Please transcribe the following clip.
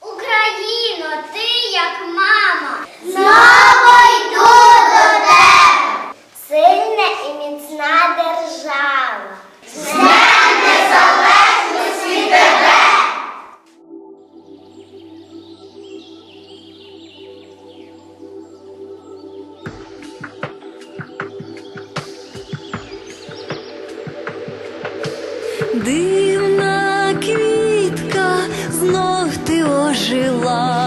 Україно, ти як мама. Знову йду до тебе. Сильна і міцна держава. Знай незалежності тебе. Дивно. пожила.